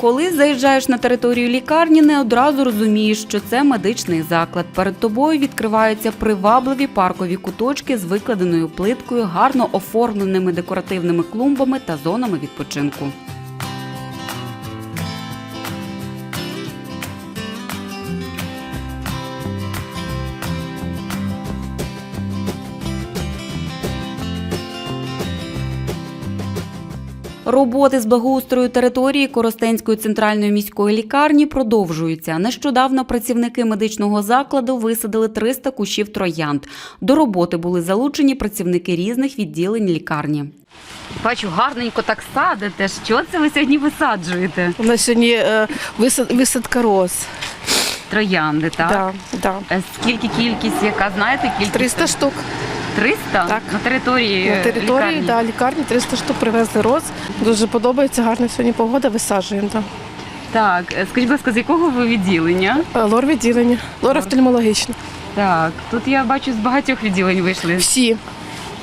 Коли заїжджаєш на територію лікарні, не одразу розумієш, що це медичний заклад. Перед тобою відкриваються привабливі паркові куточки з викладеною плиткою, гарно оформленими декоративними клумбами та зонами відпочинку. Роботи з благоустрою території Коростенської центральної міської лікарні продовжуються. Нещодавно працівники медичного закладу висадили 300 кущів троянд. До роботи були залучені працівники різних відділень лікарні. Бачу, гарненько так садите. Що це ви сьогодні висаджуєте? У нас сьогодні е, висад- висадка роз. Троянди, так? Да, да. Е, Скільки кількість, яка знаєте, кількість? 300 штук 300? Так. На території на території лікарні? да, лікарні, 300 штук привезли роз. Дуже подобається, гарна сьогодні погода, висаджуємо. Да. Так, е, скажіть, будь ласка, з якого ви відділення? Е, Лор відділення, лор офтальмологічне. Так, тут я бачу з багатьох відділень вийшли. Всі,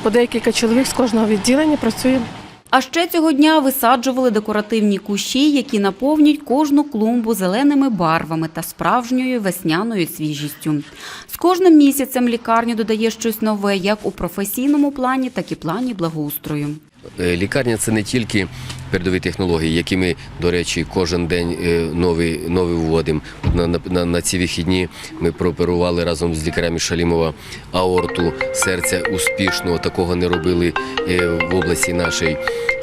по декілька чоловік з кожного відділення працюємо. А ще цього дня висаджували декоративні кущі, які наповнюють кожну клумбу зеленими барвами та справжньою весняною свіжістю. З кожним місяцем лікарня додає щось нове, як у професійному плані, так і плані благоустрою. Е, Лікарня це не тільки передові технології, які ми, до речі, кожен день е, нові, нові вводимо. На, на, на, ці вихідні ми прооперували разом з лікарями Шалімова аорту серця успішно. Такого не робили е, в області нашій.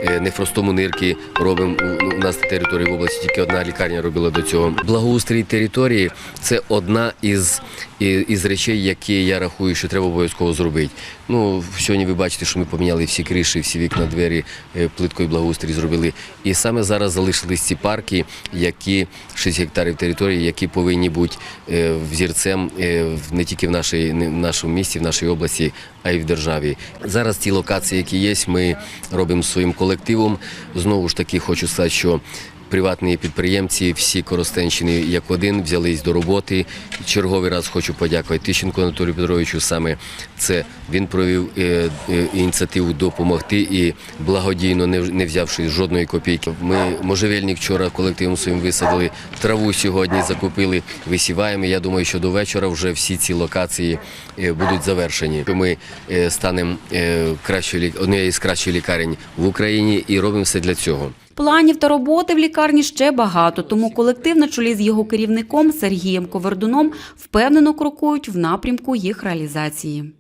Е, Нефростому нирки робимо у, у нас на території в області. Тільки одна лікарня робила до цього. Благоустрій території це одна із, із речей, які я рахую, що треба обов'язково зробити. Ну сьогодні ви бачите, що ми поміняли всі криші, всі вікна, двері е, плиткою благоустрій зробили. І саме зараз залишились ці парки, які 6 гектарів території, які повинні бути е, взірцем не тільки в нашій не в нашому місті, в нашій області, а й в державі. Зараз ті локації, які є, ми робимо своїм колективом. Знову ж таки, хочу сказати, що приватні підприємці, всі Коростенщини як один взялись до роботи. Черговий раз хочу подякувати Тищенку Анатолію Петровичу. Саме це він провів е, е, ініціативу допомогти і благодійно, не, не взявши жодної копійки. Ми можжевельник вчора колективом своїм висадили траву сьогодні, закупили, висіваємо. Я думаю, що до вечора вже всі ці локації е, будуть завершені. Ми станемо кращою однією з кращих лікарень в Україні і робимо все для цього. Планів та роботи в лікарні ще багато, тому колектив на чолі з його керівником Сергієм Ковердуном впевнено крокують в напрямку їх реалізації.